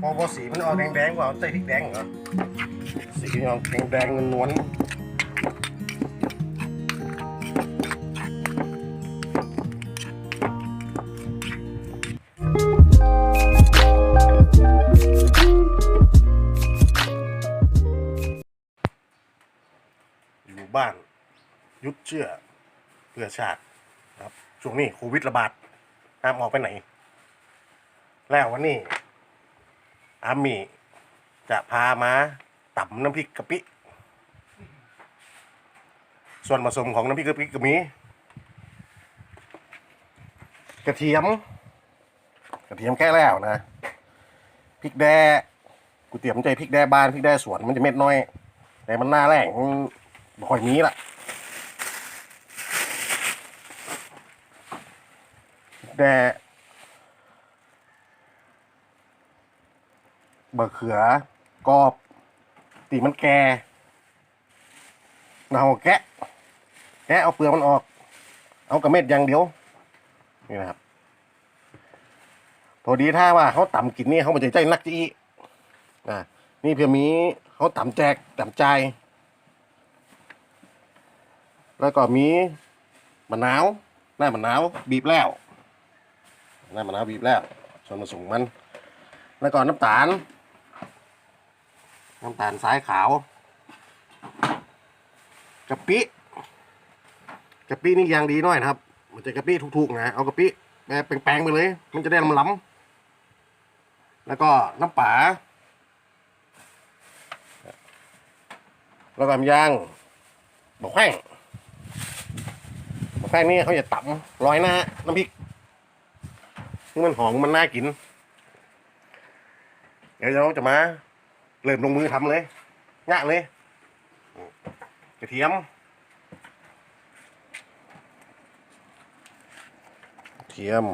พอพอสีมันออกแดงๆกว่าใส่พริกแดงเหรอสีนออกแดงๆนวลอยู่บ้าน ยุดเชื่อเพื่อชาติครับช่วงนี้โควิดระบาดห้ามออกไปไหน แล้ววันนี้ อามีจะพามาต่ำน้ำพริกกะปิ ส่วนผสมของน้ำพริกกะปิก็มีกระเทียม กระเทียมแค่แล้วนะพริกแดกูเตรียมใจพริกแดบ้านพริกแดสวนมันจะเม็ดน้อย แต่มันหน้าแรงบ่ค่อยมีละแด บะเขือกรอบตีมันแก่เนาแกะ แกะเอาเปลือกมันออก เอากระเม็ดอย่างเดียว นี่นะครับพอดีถ้าว่าเขาต่ำกินนี่เขามันจใจนักจีอ่านี่เพียงมีเขาต่ำแจกต่ำใจ แล้วก็มีมะนาวหน้ามะนาวบีบแล้วหน้ามะนาวบีบแล้วส่วนผสมมัน แล้วก็น้ำตาล น้ำตาลสายขาวกะปิกะปินี่ยางดีหน่อยนะครับ มันจะกะปิถูกๆนะเอากะปิแบบแปลงๆไปเลย มันจะได้ล้ำๆแล้วก็น้ำป่าแล้วก็ยางบอกแห้งบอกแห้งนี่เขาจะต่ำร้อยหน้าน้ำพริกนี่มันหอมมันน่ากิน เดี๋ยวเราจะมา เริ่มลงมือทำเลยงะเลยกระเทียมกระเทียม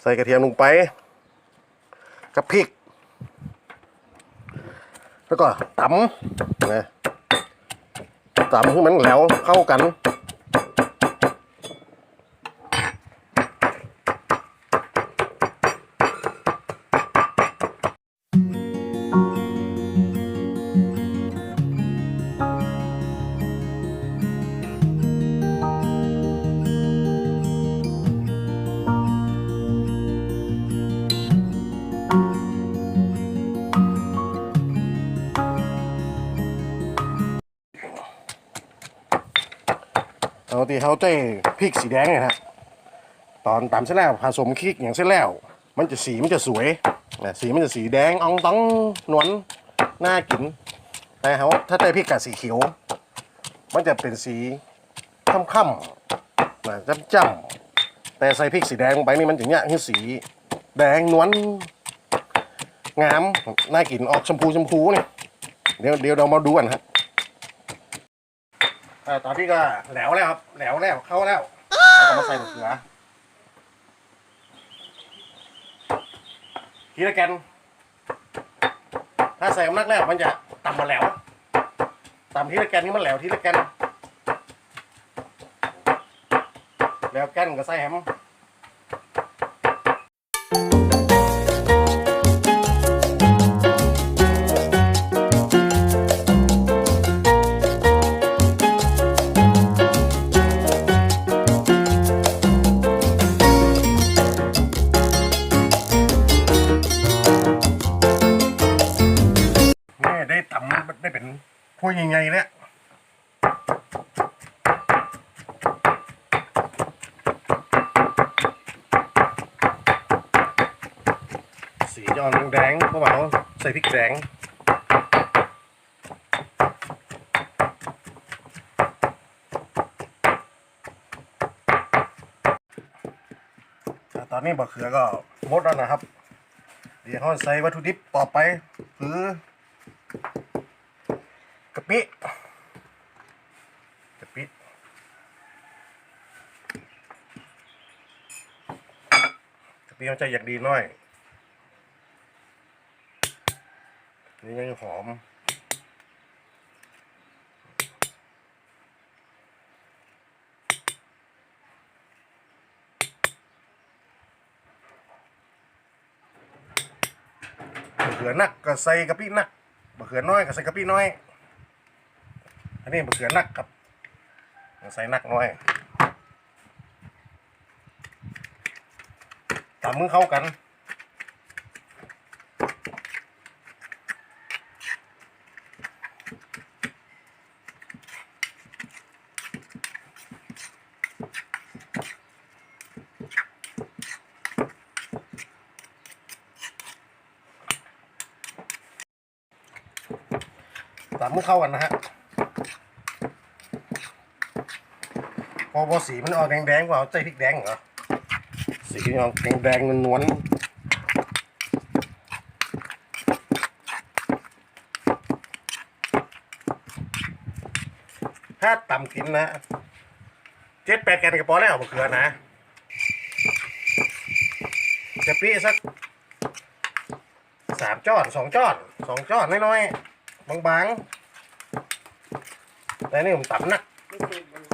ใส่กระเทียมลงไป กับพริก แล้วก็ตำนะตำให้มันแหลวเข้ากัน ปกติเขาใช้พริกสีแดงเนี่ยนะตอนตำเสร็จแล้วผสมพริกอย่างเสร็จแล้ว มันจะสีมันจะสวยนะสีมันจะสีแดงอ่องต้องนวลน่ากินแต่เขาถ้าใช้พริกกับสีเขียว มันจะเป็นสีค่ำๆนะจ้ำๆแต่ใส่พริกสีแดงลงไปนี่มันจะเนี่ยคือสีแดงนวลงามน่ากินออกชมพูชมพูเนี่ยเดี๋ยวเดี๋ยวเรามาดูกันครับ เออตอนนี้ก็แหลวแล้วครับแหลวแล้วเข้าแล้วแล้วก็มาใส่มะเขือทีละแกนถ้าใส่กำนักแล้วมันจะต่ำมาแหลวต่ำทีละแกนนี่มันแหลวทีละแกนแล้วแกนก็ใส่แฮม พวกใหญ่ๆแล้วสีจอนแดงๆเพราะว่าเขาใส่พริกแดงแต่ตอนนี้บะเขือก็หมดแล้วนะครับ เดี๋ยวเขาใส่วัตถุดิบต่อไป คือ ปิกะปิกะปิเอาใจอยากดีหน่อย นี่ยังหอมเขือนักก็ใส่กะปิหนักบะเขือน้อยก็ใส่กะปิน้อย อันนี้บะเขือนักครับใส่นักน้อยตามมือเข้ากันตามมือเข้ากันนะฮะ พอพอสีมันออกแดงๆกว่าเอาใจพริกแดงเหรอสีออกแดงๆนวลๆถ้าต่ำกินนะเจ็ดแปดแกนกระป๋อแล้วมะเขือนะจะปีสักสามจอดสองจอดสองจอดน้อยๆบางๆแต่นี่ผมต่ำนัก ไม่เคยเบิ่ง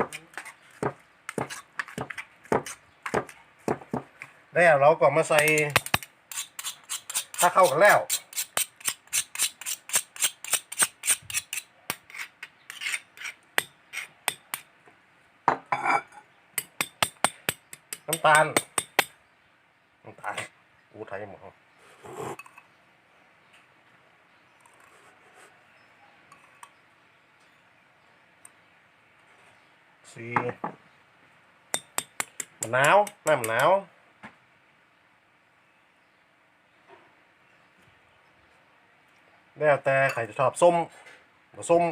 แล้วเราก็มาใส่ถ้าเข้ากันแล้ว น้ำตาล น้ำตาลอูไทยหมดสี่มะนาวน้ำมะนาว แล้วแต่ใครจะชอบส้มบ่ส้ม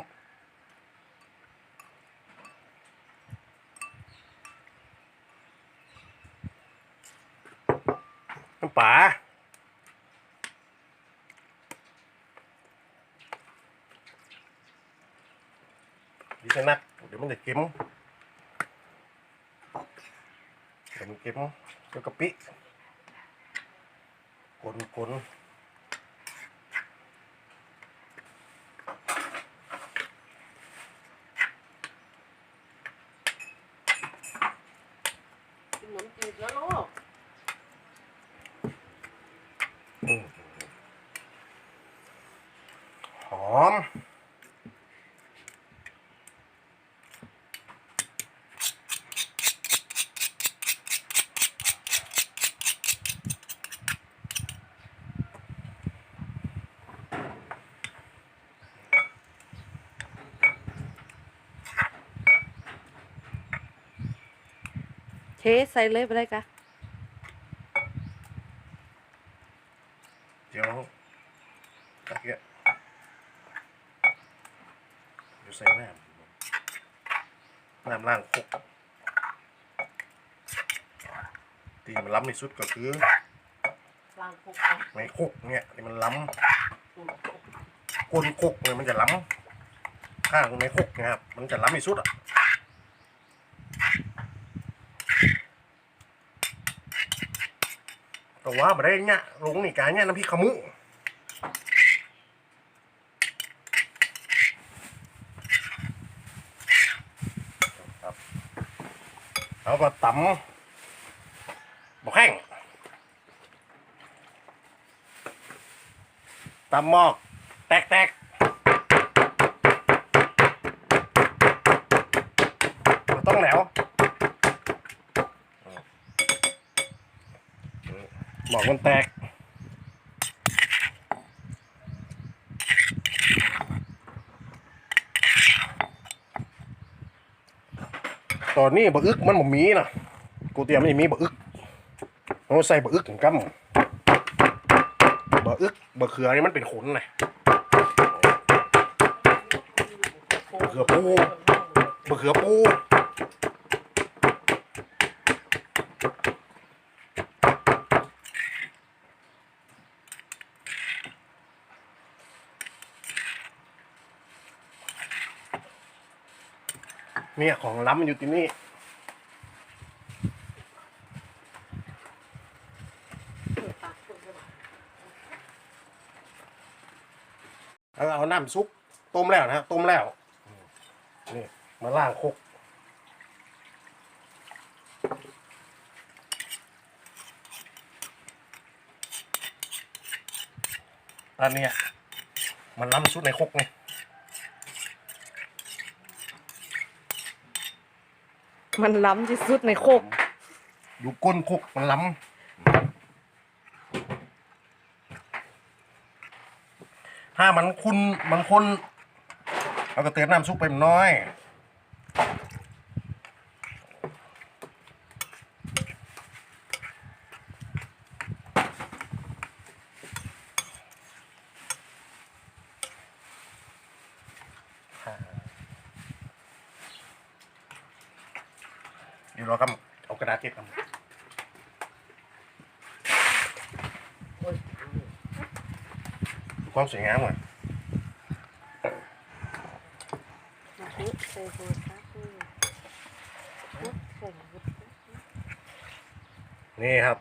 น้ำปลาดีชนัก เดี๋ยวมันจะเค็มเดี๋ยวมันเค็มแล้วกะปิกลนก ลนกินขนมจีบแล้วลูก หอม เท ใส่เลยไปเลยกะเดี๋ยวตะเกียบเดี๋ยวใส่น้ำน้ำล่างคุกตีมันล้ำที่สุดก็คือล้างคุกเอาในคุกเนี่ยที่มันล้อืมำก้นคุกเนี่ยมันจะล้ำข้างในคุกเนะครับมันจะล้ำที่สุดอะ แต่ว่าไม่ได้เนี่ยลงนี่การเนี่ยน้ำพริกขมุแล้วก็ตำบกแห้งตำหมอก แตกแตกมันต้องแหลว อกมันแตก ตอนนี้บะอึกมันบ่มีนะกูเตรียมไม่มีบะอึกเราใส่บะอึกถึงกัมบะอึกบะเขือนี่มันเป็นขนไงมะเขือปูบะเขือปู เนี่ยของล้ำมันอยู่ที่นี่เอาเอาน้ำซุปต้มแล้วนะฮะต้มแล้ว นี่มาล่างคกร้านเนี้ยมันล้ำสุดในคกไง มันล้ำที่สุดในโคก ดูก้นโคกมันล้ำถ้ามันคุณมันคนเราก็เติมน้ำซุปไปน้อย เดี๋ยวเราก็เอากระดาษเก็บกันความสวยงามหน่อยนี่ครับ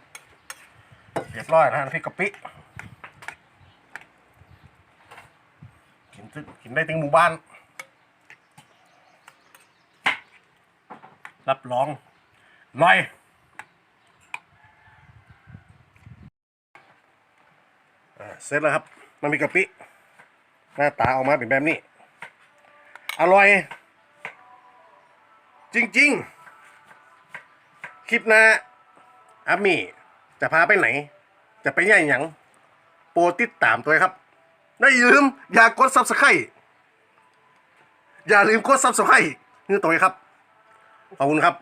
เรียบร้อยนะฮะพริกะปิกินตึกินได้ถึงหมู่บ้าน รับรองลอยเสร็จแล้วครับ มันมีกะปิ หน้าตาออกมาเป็นแบบนี้ อร่อย จริง ๆ คลิปหน้าอามี่จะพาไปไหน จะไปย่างหยัง โปรติดตามตัวครับได้อย่าลืม อย่ากดซับสไครต์อย่าลืมกดซับสไครต์นี่ตัวครับ ขอบคุณครับ